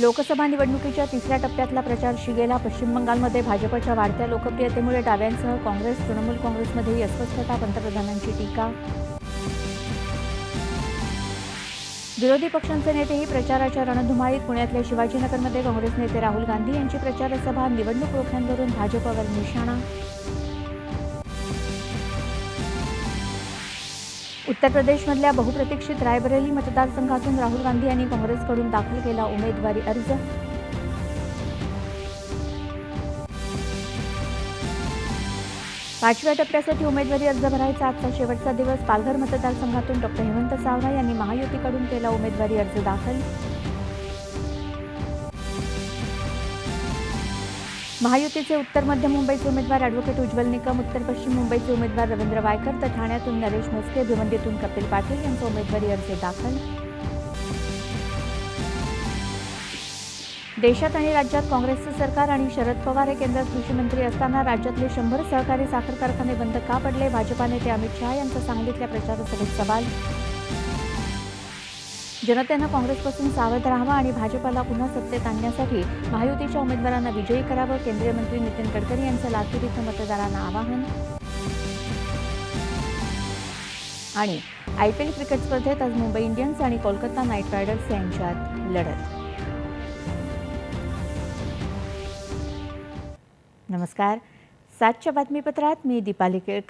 लोकसभा निवडणुकीच्या तिसऱ्या टप्प्यातला प्रचार शिगेला पश्चिम बंगालमध्ये भाजपच्या वाढत्या लोकप्रियतेमुळे डाव्यांसह काँग्रेस तृणमूल काँग्रेसमध्येही अस्वस्थता पंतप्रधानांची टीका. विरोधी पक्षांचे नेतेही प्रचाराच्या रणधुमाळीत पुण्यातल्या शिवाजीनगरमध्ये काँग्रेस नेते राहुल गांधी यांची प्रचारसभा निवडणूक रोख्यांवरून भाजपवर निशाणा उत्तर प्रदेशमधल्या बहुप्रतीक्षित रायबरेली मतदारसंघातून राहुल गांधी यांनी काँग्रेसकडून दाखल केला उमेदवारी अर्ज. पाचव्या टप्प्यासाठी उमेदवारी अर्ज भरायचा आजचा शेवटचा दिवस. पालघर मतदारसंघातून डॉक्टर हेमंत सावरा यांनी महायुतीकडून केला उमेदवारी अर्ज दाखल. महायुतीचे उत्तर मध्य मुंबईचे उमेदवार अॅडव्होकेट उज्ज्वल निकम उत्तर पश्चिम मुंबईचे उमेदवार रवींद्र वायकर तर ठाण्यातून नरेश म्हस्के भिवंडीतून कपिल पाटील यांचा उमेदवारी अर्ज दाखल. देशात आणि राज्यात काँग्रेसचं सरकार आणि शरद पवार हे केंद्रात कृषी मंत्री असताना राज्यातले शंभर सहकारी साखर कारखाने बंद का पडले? भाजपा नेते अमित शहा यांचा सांगलीतल्या प्रचारसभेत सवाल. जनतेनं काँग्रेसपासून सावध राहावं आणि भाजपाला पुन्हा सत्तेत आणण्यासाठी महायुतीच्या उमेदवारांना विजयी करावं केंद्रीय मंत्री नितीन गडकरी यांचं लातूर इथं मतदारांना आवाहन. आणि आय पी एल क्रिकेट स्पर्धेत आज मुंबई इंडियन्स आणि कोलकाता नाईट रायडर्स यांच्यात लढत. नमस्कार. सातच्या बातमीपत्रात मी दीपाली केळकर.